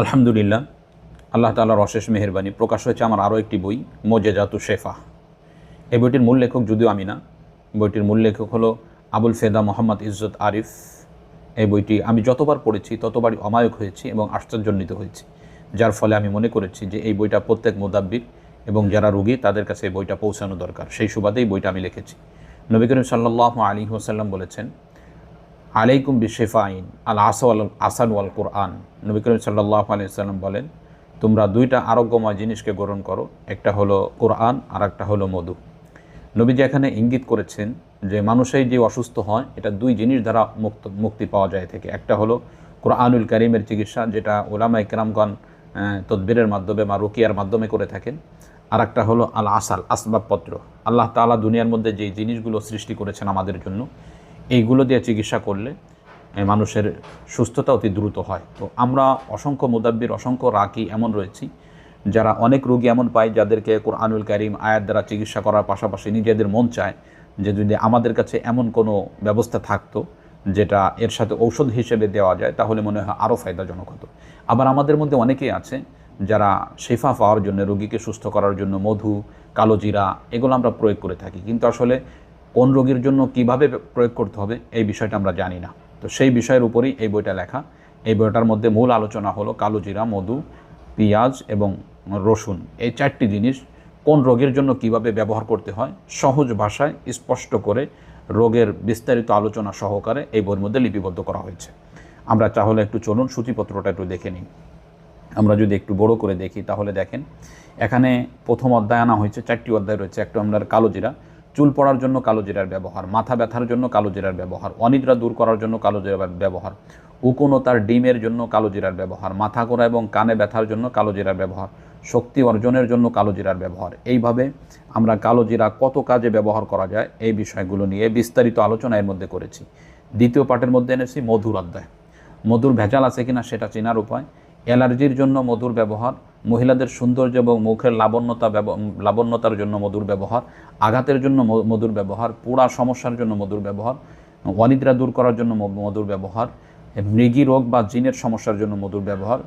আলহামদুলিল্লাহ, আল্লাহ তাআলার অশেষ মেহেরবানি। প্রকাশ হয়েছে আমার আরও একটি বই, মোজেজাতু শেফা। এই বইটির মূল লেখক যদিও আমি না, বইটির মূল লেখক হলো আবুল ফেদা মোহাম্মদ ইজ্জত আরিফ। এই বইটি আমি যতবার পড়েছি, ততবারই অমায়ক হয়েছি এবং আশ্চর্যান্বিত হয়েছি, যার ফলে আমি মনে করেছি যে এই বইটা প্রত্যেক মোদাব্বির এবং যারা রুগী, তাদের কাছে এই বইটা পৌঁছানো দরকার। সেই সুবাদেই বইটা আমি লিখেছি। নবী করিম সাল্লাহ আলী ওসাল্লাম বলেছেন আলাইকুম বিশেফা আইন আল আসাল আসান ওয়াল কোরআন। নবী করিম সাল্লাহ আলিয়াল্লাম বলেন, তোমরা দুইটা আরোগ্যময় জিনিসকে গ্রহণ করো, একটা হলো কোরআন আর একটা হলো মধু। নবীজি এখানে ইঙ্গিত করেছেন যে মানুষের যে অসুস্থ হয়, এটা দুই জিনিস দ্বারা মুক্ত, মুক্তি পাওয়া যায় থেকে। একটা হলো কোরআনুল করিমের চিকিৎসা, যেটা ওলামা ইকরামগণ তদবিরের মাধ্যমে বা রুকিয়ার মাধ্যমে করে থাকেন। আর একটা হলো আল আসাল আসবাবপত্র। আল্লাহ তাআলা দুনিয়ার মধ্যে যে জিনিসগুলো সৃষ্টি করেছেন আমাদের জন্য এইগুলো দিয়ে চিকিৎসা করলে মানুষের সুস্থতা অতি দ্রুত হয়। তো আমরা অসংখ্য মুদাব্বির, অসংখ্য রাকি এমন রয়েছি, যারা অনেক রোগী এমন পায় যাদেরকে কোরআনুল করিম আয়াত দ্বারা চিকিৎসা করার পাশাপাশি নিজেদের মন চায় যে যদি আমাদের কাছে এমন কোনো ব্যবস্থা থাকতো যেটা এর সাথে ঔষধ হিসেবে দেওয়া যায়, তাহলে মনে হয় আরও ফায়দাজনক হতো। আবার আমাদের মধ্যে অনেকেই আছে যারা শেফা পাওয়ার জন্য, রোগীকে সুস্থ করার জন্য মধু, কালোজিরা, এগুলো আমরা প্রয়োগ করে থাকি। কিন্তু আসলে কোন রোগীর জন্য কীভাবে প্রয়োগ করতে হবে, এই বিষয়টা আমরা জানি না। তো সেই বিষয়ের উপরেই এই বইটা লেখা। এই বইটার মধ্যে মূল আলোচনা হলো কালোজিরা মধু, পেঁয়াজ এবং রসুন। এই চারটি জিনিস কোন রোগের জন্য কীভাবে ব্যবহার করতে হয়, সহজ ভাষায় স্পষ্ট করে রোগের বিস্তারিত আলোচনা সহকারে এই বইয়ের মধ্যে লিপিবদ্ধ করা হয়েছে। আমরা তাহলে একটু চলুন সূচিপত্রটা একটু দেখে নিই। আমরা যদি একটু বড় করে দেখি, তাহলে দেখেন, এখানে প্রথম অধ্যায় আনা হয়েছে, চারটি অধ্যায় রয়েছে। একটা আপনার কালো জিরা চুল পড়ার জন্য কালো জিরার ব্যবহার, মাথা ব্যথার জন্য কালো জিরার ব্যবহার, অনিদ্রা দূর করার জন্য কালো জিরার ব্যবহার, উকুনতার ডিমের জন্য কালো জিরার ব্যবহার, মাথা গোড়া এবং কানে ব্যথার জন্য কালো জিরার ব্যবহার, শক্তি অর্জনের জন্য কালো জিরার ব্যবহার। এইভাবে আমরা কালো জিরা কত কাজে ব্যবহার করা যায় এই বিষয়গুলো নিয়ে বিস্তারিত আলোচনা এর মধ্যে করেছি। দ্বিতীয় পাঠের মধ্যে এনেছি মধুর অধ্যায়। মধুর ভেজাল আছে কিনা সেটা চেনার উপায়। অ্যালার্জির জন্য মধুর ব্যবহার মহিলাদের সৌন্দর্য এবং মুখের লাবণ্যতা লাবণ্যতার জন্য মধুর ব্যবহার, আঘাতের জন্য মধুর ব্যবহার, পোড়া সমস্যার জন্য মধুর ব্যবহার, অনিদ্রা দূর করার জন্য মধুর ব্যবহার, মৃগী রোগ বা জিনের সমস্যার জন্য মধুর ব্যবহার,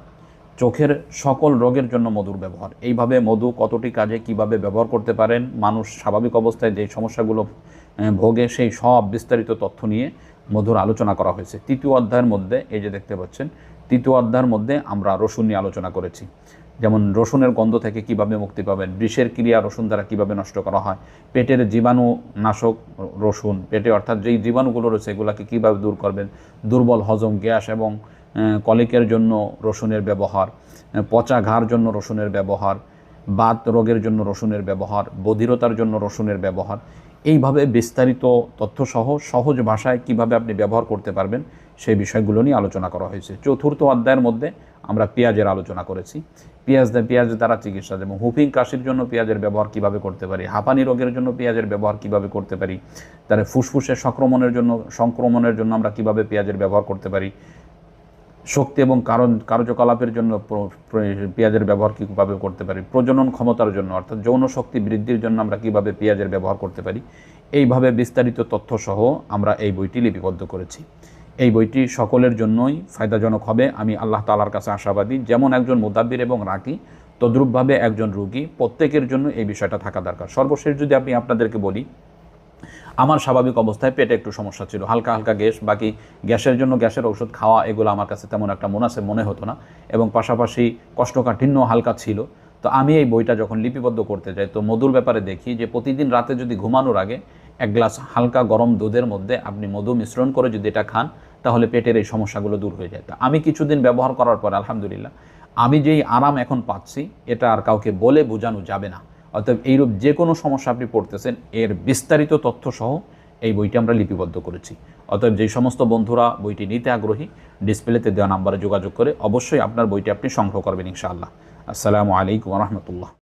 চোখের সকল রোগের জন্য মধুর ব্যবহার। এইভাবে মধু কতটি কাজে, কীভাবে ব্যবহার করতে পারেন, মানুষ স্বাভাবিক অবস্থায় যে সমস্যাগুলো ভোগে সেই সব বিস্তারিত তথ্য নিয়ে মধুর আলোচনা করা হয়েছে। তৃতীয় অধ্যায়ের মধ্যে, এই যে দেখতে পাচ্ছেন, তৃতীয় অধ্যায়ের মধ্যে আমরা রসুন নিয়ে আলোচনা করেছি। যেমন রসুনের গন্ধ থেকে কীভাবে মুক্তি পাবেন, বিষের ক্রিয়া রসুন দ্বারা কীভাবে নষ্ট করা হয়, পেটের জীবাণু নাশক রসুন, পেটে অর্থাৎ যেই জীবাণুগুলো রয়েছে এগুলোকে কীভাবে দূর করবেন, দুর্বল হজম গ্যাস এবং কলিকের জন্য রসুনের ব্যবহার পচা ঘাড় জন্য রসুনের ব্যবহার, বাত রোগের জন্য রসুনের ব্যবহার, বধিরতার জন্য রসুনের ব্যবহার, এইভাবে বিস্তারিত তথ্যসহ সহজ ভাষায় কীভাবে আপনি ব্যবহার করতে পারবেন, সেই বিষয়গুলো নিয়ে আলোচনা করা হয়েছে। চতুর্থ অধ্যায়ের মধ্যে আমরা পেঁয়াজের আলোচনা করেছি। পেঁয়াজ পেঁয়াজ দ্বারা চিকিৎসা যেমন হুপিং কাশির জন্য পেঁয়াজের ব্যবহার কীভাবে করতে পারি? হাঁপানি রোগের জন্য পেঁয়াজের ব্যবহার কীভাবে করতে পারি? তার ফুসফুসের সংক্রমণের জন্য সংক্রমণের জন্য আমরা কীভাবে পেঁয়াজের ব্যবহার করতে পারি? শক্তি এবং কারণ, কার্যকলাপের জন্য পেঁয়াজের ব্যবহার কীভাবে করতে পারি? প্রজনন ক্ষমতার জন্য, অর্থাৎ যৌন শক্তি বৃদ্ধির জন্য আমরা কীভাবে পেঁয়াজের ব্যবহার করতে পারি? এইভাবে বিস্তারিত তথ্যসহ আমরা এই বইটি লিপিবদ্ধ করেছি। এই বইটি সকলের জন্যই ফায়দাজনক হবে। আমি আল্লাহ তালার কাছে আশাবাদী, যেমন একজন মুদাব্বির এবং রাকি, তদ্রূপভাবে একজন রুগী, প্রত্যেকের জন্য এই বিষয়টা থাকা দরকার। সর্বশেষ যদি আমি আপনাদেরকে বলি, আমার স্বাভাবিক অবস্থায় পেটে একটু সমস্যা ছিল। হালকা হালকা গ্যাস, বাকি গ্যাসের জন্য গ্যাসের ওষুধ খাওয়া, এগুলো আমার কাছে তেমন একটা মুনাসেব মনে হতো না এবং পাশাপাশি কষ্টকাঠিন্য হালকা ছিল। তো আমি এই বইটা যখন লিপিবদ্ধ করতে যাই, তো মধুর ব্যাপারে দেখি যে প্রতিদিন রাতে যদি ঘুমানোর আগে এক গ্লাস হালকা গরম দুধের মধ্যে আপনি মধু মিশ্রণ করে যদি এটা খান, তাহলে পেটের এই সমস্যাগুলো দূর হয়ে যায়। তা আমি কিছুদিন ব্যবহার করার পর, আলহামদুলিল্লাহ, আমি যেই আরাম এখন পাচ্ছি, এটা আর কাউকে বলে বোঝানো যাবে না। অতএব এইরূপ যে কোনো সমস্যা আপনি পড়তেছেন, এর বিস্তারিত তথ্য সহ এই বইটি আমরা লিপিবদ্ধ করেছি। অতএব যেই সমস্ত বন্ধুরা বইটি নিতে আগ্রহী, ডিসপ্লেতে দেওয়া নাম্বারে যোগাযোগ করে অবশ্যই আপনার বইটি আপনি সংগ্রহ করবেন ইনশাআল্লাহ। আসসালামু আলাইকুম রহমতুল্লাহ।